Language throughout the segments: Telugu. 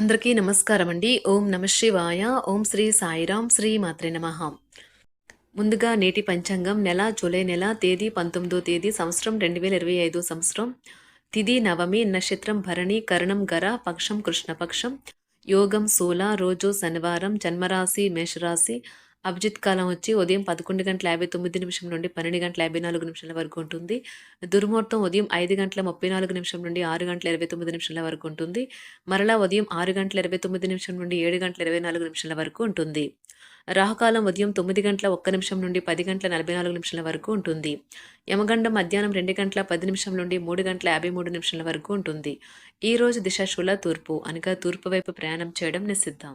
అందరికీ నమస్కారం అండి ఓం నమ శివాయ. ఓం శ్రీ సాయిరాం. శ్రీ మాత్రే నమ. ముందుగా నేటి పంచాంగం నెల జూలై నెల తేదీ పంతొమ్మిదో తేదీ సంవత్సరం రెండు వేల ఇరవై ఐదు సంవత్సరం. తిది నవమి నక్షత్రం భరణి కరణం గర పక్షం కృష్ణపక్షం యోగం సోల రోజు శనివారం జన్మరాశి మేషరాశి అభిజిత్ కాలం వచ్చి ఉదయం పదకొండు గంటల యాభై తొమ్మిది నిమిషం నుండి పన్నెండు గంటల యాభై నాలుగు నిమిషాల వరకు ఉంటుంది. దుర్ముహూర్తం ఉదయం ఐదు గంటల ముప్పై నాలుగు నిమిషం నుండి ఆరు గంటల ఇరవై తొమ్మిది నిమిషాల వరకు ఉంటుంది. మరలా ఉదయం ఆరు గంటల ఇరవై తొమ్మిది నిమిషం నుండి ఏడు గంటల ఇరవై నాలుగు నిమిషాల వరకు ఉంటుంది. రాహుకాలం ఉదయం తొమ్మిది గంటల ఒక్క నిమిషం నుండి పది గంటల నలభై నాలుగు నిమిషాల వరకు ఉంటుంది. యమగండం మధ్యాహ్నం రెండు గంటల పది నిమిషం నుండి మూడు గంటల యాభై మూడు నిమిషాల వరకు ఉంటుంది. ఈ రోజు దిశ శుల తూర్పు అనగా తూర్పు వైపు ప్రయాణం చేయడం నిషిద్ధం.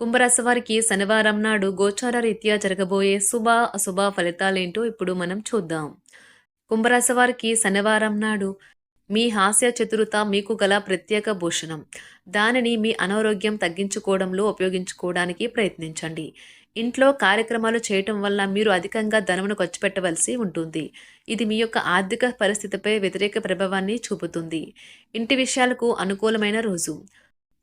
కుంభరాశి వారికి శనివారం నాడు గోచార రీత్యా జరగబోయే శుభ అశుభ ఫలితాలేంటో ఇప్పుడు మనం చూద్దాం. కుంభరాశి వారికి శనివారం నాడు మీ హాస్య చతురత మీకు గల ప్రత్యేక భూషణం. దానిని మీ అనారోగ్యం తగ్గించుకోవడంలో ఉపయోగించుకోవడానికి ప్రయత్నించండి. ఇంట్లో కార్యక్రమాలు చేయటం వల్ల మీరు అధికంగా ధనమును ఖర్చు పెట్టవలసి ఉంటుంది. ఇది మీ యొక్క ఆర్థిక పరిస్థితిపై వ్యతిరేక ప్రభావాన్ని చూపుతుంది. ఇంటి విషయాలకు అనుకూలమైన రోజు.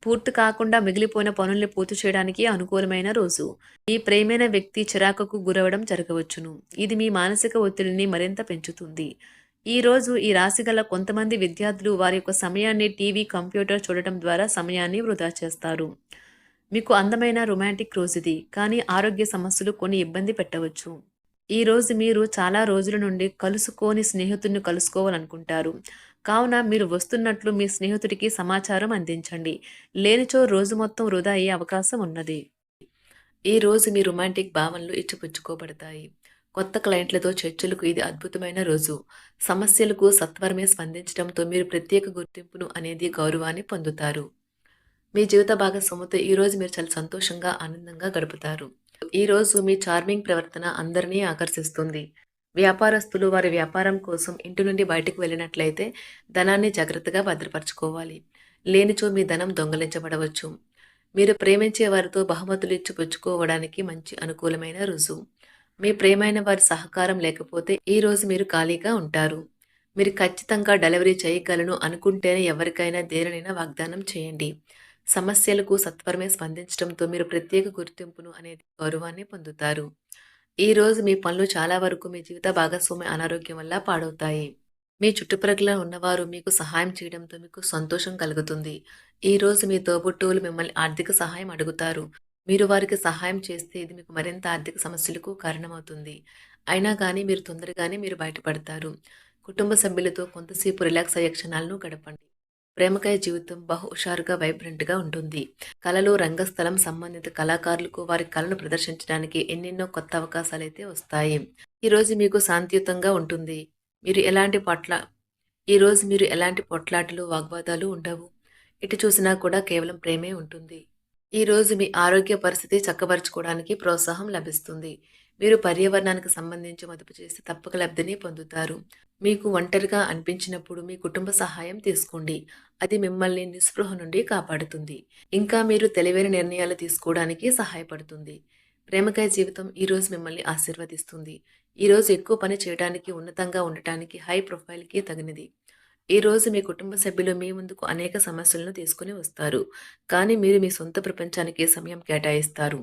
పూర్తి కాకుండా మిగిలిపోయిన పనుల్ని పూర్తి చేయడానికి అనుకూలమైన రోజు. మీ ప్రేమైన వ్యక్తి చిరాకుకు గురవడం జరగవచ్చును. ఇది మీ మానసిక ఒత్తిడిని మరింత పెంచుతుంది. ఈ రోజు ఈ రాశి గల కొంతమంది విద్యార్థులు వారి యొక్క సమయాన్ని టీవీ కంప్యూటర్ చూడటం ద్వారా సమయాన్ని వృధా చేస్తారు. మీకు అందమైన రొమాంటిక్ రోజు ఇది కానీ ఆరోగ్య సమస్యలు కొన్ని ఇబ్బంది పెట్టవచ్చు. ఈ రోజు మీరు చాలా రోజుల నుండి కలుసుకోని స్నేహితుడిని కలుసుకోవాలనుకుంటారు. కావున మీరు వస్తున్నట్లు మీ స్నేహితుడికి సమాచారం అందించండి. లేనిచో రోజు మొత్తం వృధా అయ్యే అవకాశం ఉన్నది. ఈ రోజు మీ రొమాంటిక్ భావనలు ఇచ్చిపుచ్చుకోబడతాయి. కొత్త క్లయింట్లతో చర్చలకు ఇది అద్భుతమైన రోజు. సమస్యలకు సత్వరమే స్పందించడంతో మీరు ప్రత్యేక గుర్తింపును అనేది గౌరవాన్ని పొందుతారు. మీ జీవిత భాగస్వామితో ఈరోజు మీరు చాలా సంతోషంగా ఆనందంగా గడుపుతారు. ఈరోజు మీ చార్మింగ్ ప్రవర్తన అందరినీ ఆకర్షిస్తుంది. వ్యాపారస్తులు వారి వ్యాపారం కోసం ఇంటి నుండి బయటకు వెళ్ళినట్లయితే ధనాన్ని జాగ్రత్తగా భద్రపరచుకోవాలి. లేనిచో మీ ధనం దొంగలించబడవచ్చు. మీరు ప్రేమించే వారితో బహుమతులు ఇచ్చి పుచ్చుకోవడానికి మంచి అనుకూలమైన రుజువు. మీ ప్రేమైన వారి సహకారం లేకపోతే ఈ రోజు మీరు ఖాళీగా ఉంటారు. మీరు ఖచ్చితంగా డెలివరీ చేయగలను అనుకుంటేనే ఎవరికైనా దేనినైనా వాగ్దానం చేయండి. సమస్యలకు సత్వరమే స్పందించడంతో మీరు ప్రత్యేక గుర్తింపును అనేది గౌరవాన్ని పొందుతారు. ఈరోజు మీ పనులు చాలా వరకు మీ జీవిత భాగస్వామి అనారోగ్యం వల్ల పాడవుతాయి. మీ చుట్టుప్రక్కల ఉన్నవారు మీకు సహాయం చేయడంతో మీకు సంతోషం కలుగుతుంది. ఈ రోజు మీ తోబుట్టువులు మిమ్మల్ని ఆర్థిక సహాయం అడుగుతారు. మీరు వారికి సహాయం చేస్తే ఇది మీకు మరింత ఆర్థిక సమస్యలకు కారణమవుతుంది. అయినా కానీ మీరు తొందరగానే మీరు బయటపడతారు. కుటుంబ సభ్యులతో కొంతసేపు రిలాక్స్ అయ్యే క్షణాలను గడపండి. ప్రేమకాయ జీవితం బహు హుషారుగా వైబ్రెంట్గా ఉంటుంది. కళలు రంగస్థలం సంబంధిత కళాకారులకు వారి కళను ప్రదర్శించడానికి ఎన్నెన్నో కొత్త అవకాశాలు అయితే వస్తాయి ఈరోజు మీకు శాంతియుతంగా ఉంటుంది. మీరు ఎలాంటి పొట్ల ఈరోజు మీరు ఎలాంటి పొట్లాటలు వాగ్వాదాలు ఉండవు. ఇటు చూసినా కూడా కేవలం ప్రేమే ఉంటుంది. ఈరోజు మీ ఆరోగ్య పరిస్థితి చక్కబరుచుకోవడానికి ప్రోత్సాహం లభిస్తుంది. మీరు పర్యావరణానికి సంబంధించి మదుపు చేసి తప్పక లబ్ధిని పొందుతారు. మీకు ఒంటరిగా అనిపించినప్పుడు మీ కుటుంబ సహాయం తీసుకోండి. అది మిమ్మల్ని నిస్పృహ నుండి కాపాడుతుంది. ఇంకా మీరు తెలివైన నిర్ణయాలు తీసుకోవడానికి సహాయపడుతుంది. ప్రేమకాయ జీవితం ఈరోజు మిమ్మల్ని ఆశీర్వదిస్తుంది. ఈరోజు ఎక్కువ పని చేయడానికి ఉన్నతంగా ఉండటానికి హై ప్రొఫైల్కి తగినది. ఈరోజు మీ కుటుంబ సభ్యులు మీ ముందుకు అనేక సమస్యలను తీసుకుని వస్తారు. కానీ మీరు మీ సొంత ప్రపంచానికి సమయం కేటాయిస్తారు.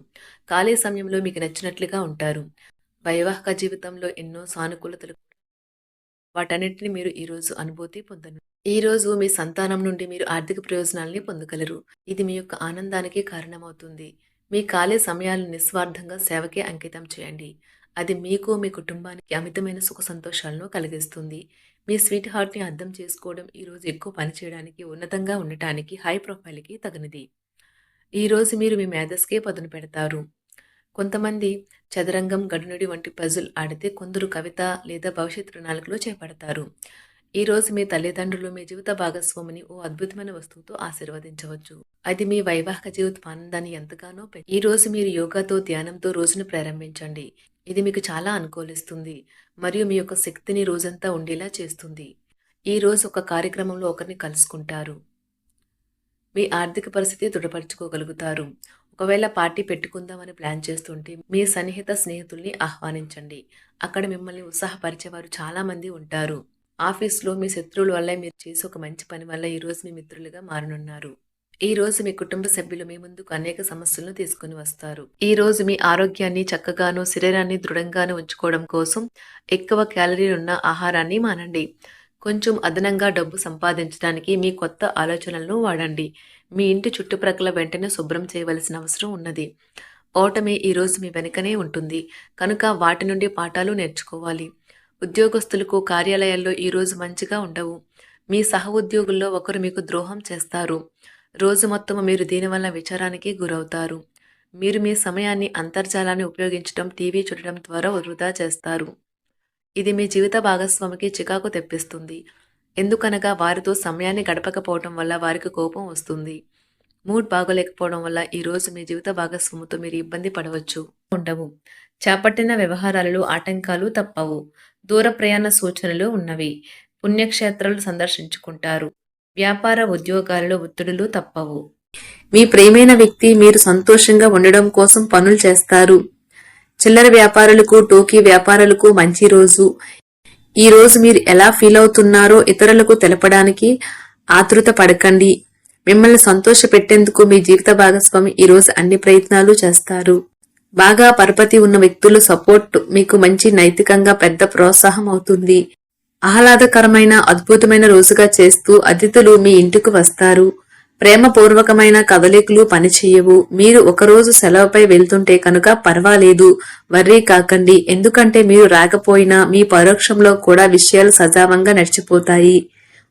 ఖాళీ సమయంలో మీకు నచ్చినట్లుగా ఉంటారు. వైవాహిక జీవితంలో ఎన్నో సానుకూలతలు వాటన్నింటిని మీరు ఈరోజు అనుభూతి పొందను. ఈరోజు మీ సంతానం నుండి మీరు ఆర్థిక ప్రయోజనాల్ని పొందగలరు. ఇది మీ యొక్క ఆనందానికి కారణమవుతుంది. మీ ఖాళీ సమయాలను నిస్వార్థంగా సేవకే అంకితం చేయండి. అది మీకు మీ కుటుంబానికి అమితమైన సుఖ సంతోషాలను కలిగిస్తుంది. మీ స్వీట్ హార్ట్ని అర్థం చేసుకోవడం ఈరోజు ఎక్కువ పని చేయడానికి ఉన్నతంగా ఉండటానికి హై ప్రొఫైల్కి తగినది. ఈరోజు మీరు మీ మేధస్కే పదును పెడతారు. కొంతమంది చదరంగం గడునుడి వంటి పజుల్ ఆడితే కొందరు కవిత లేదా భవిష్యత్ ప్రణాళికలు చేపడతారు. ఈరోజు మీ తల్లిదండ్రులు మీ జీవిత భాగస్వామిని ఓ అద్భుతమైన వస్తువుతో ఆశీర్వదించవచ్చు. అది మీ వైవాహిక జీవిత ఆనందాన్ని ఎంతగానో ఈ రోజు మీరు యోగాతో ధ్యానంతో రోజును ప్రారంభించండి. ఇది మీకు చాలా అనుకూలిస్తుంది మరియు మీ యొక్క శక్తిని రోజంతా ఉండేలా చేస్తుంది. ఈ రోజు ఒక కార్యక్రమంలో ఒకరిని కలుసుకుంటారు. మీ ఆర్థిక పరిస్థితి దృఢపరచుకోగలుగుతారు. ఒకవేళ పార్టీ పెట్టుకుందామని ప్లాన్ చేస్తుంటే మీ సన్నిహిత స్నేహితుల్ని ఆహ్వానించండి. అక్కడ మిమ్మల్ని ఉత్సాహపరిచేవారు చాలామంది ఉంటారు. ఆఫీస్లో మీ శత్రువుల వల్ల మీరు చేసే ఒక మంచి పని వల్ల ఈరోజు మీ మిత్రులుగా మారనున్నారు. ఈ రోజు మీ కుటుంబ సభ్యులు మీ ముందుకు అనేక సమస్యలను తీసుకుని వస్తారు. ఈ రోజు మీ ఆరోగ్యాన్ని చక్కగాను శరీరాన్ని దృఢంగాను ఉంచుకోవడం కోసం ఎక్కువ క్యాలరీలు ఉన్న ఆహారాన్ని మానండి. కొంచెం అదనంగా డబ్బు సంపాదించడానికి మీ కొత్త ఆలోచనలను వాడండి. మీ ఇంటి చుట్టుప్రక్కల వెంటనే శుభ్రం చేయవలసిన అవసరం ఉన్నది. ఓటమి ఈరోజు మీ వెనుకనే ఉంటుంది. కనుక వాటి నుండి పాఠాలు నేర్చుకోవాలి. ఉద్యోగస్తులకు కార్యాలయాల్లో ఈరోజు మంచిగా ఉండవు. మీ సహ ఉద్యోగుల్లో ఒకరు మీకు ద్రోహం చేస్తారు. రోజు మొత్తం మీరు దీనివల్ల విచారానికి గురవుతారు. మీరు మీ సమయాన్ని అంతర్జాలాన్ని ఉపయోగించడం టీవీ చూడడం ద్వారా వృధా చేస్తారు. ఇది మీ జీవిత భాగస్వామికి చికాకు తెప్పిస్తుంది. ఎందుకనగా వారితో సమయాన్ని గడపకపోవడం వల్ల వారికి కోపం వస్తుంది. మూడ్ బాగోలేకపోవడం వల్ల ఈరోజు మీ జీవిత భాగస్వామితో మీరు ఇబ్బంది పడవచ్చు. ఉండవు. చేపట్టిన వ్యవహారాలలో ఆటంకాలు తప్పవు. దూర ప్రయాణ సూచనలు ఉన్నవి. పుణ్యక్షేత్రాలు సందర్శించుకుంటారు. వ్యాపార ఉద్యోగాలలో ఒత్తిడులు తప్పవు. మీ ప్రేమైన వ్యక్తి మీరు సంతోషంగా ఉండడం కోసం పనులు చేస్తారు. చిల్లర వ్యాపారులకు టోకీ వ్యాపారులకు మంచి రోజు. ఈ రోజు మీరు ఎలా ఫీల్ అవుతున్నారో ఇతరులకు తెలపడానికి ఆతృత పడకండి. మిమ్మల్ని సంతోష పెట్టేందుకు మీ జీవిత భాగస్వామి ఈ రోజు అన్ని ప్రయత్నాలు చేస్తారు. బాగా పరపతి ఉన్న వ్యక్తులు సపోర్ట్ మీకు మంచి నైతికంగా పెద్ద ప్రోత్సాహం అవుతుంది. ఆహ్లాదకరమైన అద్భుతమైన రోజుగా చేస్తూ అతిథులు మీ ఇంటికి వస్తారు. ప్రేమపూర్వకమైన కదలికలు పనిచేయవు. మీరు ఒకరోజు సెలవుపై వెళ్తుంటే కనుక పర్వాలేదు. వర్రీ కాకండి. ఎందుకంటే మీరు రాకపోయినా మీ పరోక్షంలో కూడా విషయాలు సజావంగా నడిచిపోతాయి.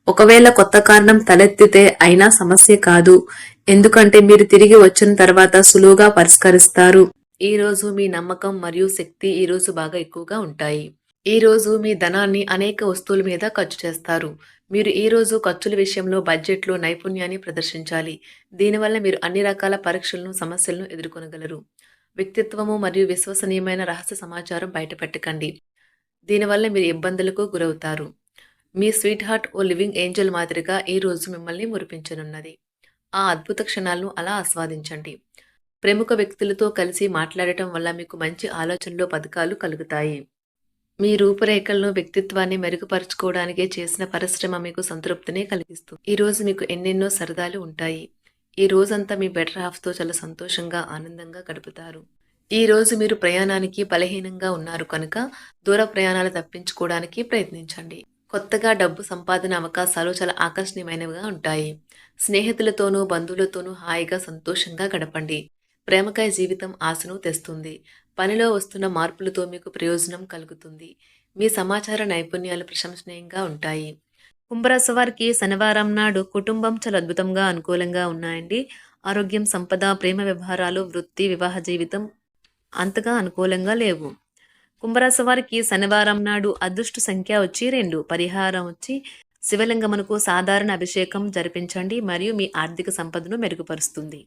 ఒకవేళ కొత్త కారణం తలెత్తితే అయినా సమస్య కాదు. ఎందుకంటే మీరు తిరిగి వచ్చిన తర్వాత సులువుగా పరిష్కరిస్తారు. ఈ రోజు మీ నమ్మకం మరియు శక్తి ఈ రోజు బాగా ఎక్కువగా ఉంటాయి. ఈ రోజు మీ ధనాన్ని అనేక వస్తువుల మీద ఖర్చు చేస్తారు. మీరు ఈ రోజు ఖర్చుల విషయంలో బడ్జెట్లో నైపుణ్యాన్ని ప్రదర్శించాలి. దీనివల్ల మీరు అన్ని రకాల పరీక్షలను సమస్యలను ఎదుర్కొనగలరు. వ్యక్తిత్వము మరియు విశ్వసనీయమైన రహస్య సమాచారం బయటపెట్టకండి. దీనివల్ల మీరు ఇబ్బందులకు గురవుతారు. మీ స్వీట్ హార్ట్ ఓ లివింగ్ ఏంజల్ మాదిరిగా ఈ రోజు మిమ్మల్ని మురిపించనున్నది. ఆ అద్భుత క్షణాలను అలా ఆస్వాదించండి. ప్రముఖ వ్యక్తులతో కలిసి మాట్లాడటం వల్ల మీకు మంచి ఆలోచనలు పథకాలు కలుగుతాయి. మీ రూపురేఖలను వ్యక్తిత్వాన్ని మెరుగుపరుచుకోవడానికే చేసిన పరిశ్రమ మీకు సంతృప్తిని కలిగిస్తుంది. ఈరోజు మీకు ఎన్నెన్నో సరదాలు ఉంటాయి. ఈ రోజంతా మీ బెటర్ హాఫ్తో చాలా సంతోషంగా ఆనందంగా గడుపుతారు. ఈ రోజు మీరు ప్రయాణానికి బలహీనంగా ఉన్నారు కనుక దూర ప్రయాణాలు తప్పించుకోవడానికి ప్రయత్నించండి. కొత్తగా డబ్బు సంపాదన అవకాశాలు చాలా ఆకర్షణీయమైనవిగా ఉంటాయి. స్నేహితులతోనూ బంధువులతోనూ హాయిగా సంతోషంగా గడపండి. ప్రేమకాయ జీవితం ఆశను తెస్తుంది. పనిలో వస్తున్న మార్పులతో మీకు ప్రయోజనం కలుగుతుంది. మీ సమాచార నైపుణ్యాలు ప్రశంసనీయంగా ఉంటాయి. కుంభరాశి వారికి శనివారం నాడు కుటుంబం చాలా అద్భుతంగా అనుకూలంగా ఉన్నాయండి. ఆరోగ్యం సంపద ప్రేమ వ్యవహారాలు వృత్తి వివాహ జీవితం అంతగా అనుకూలంగా లేవు. కుంభరాశి వారికి శనివారం నాడు అదృష్ట సంఖ్య వచ్చి రెండు పరిహారం వచ్చి శివలింగమునకు సాధారణ అభిషేకం జరిపించండి. మరియు మీ ఆర్థిక సంపదను మెరుగుపరుస్తుంది.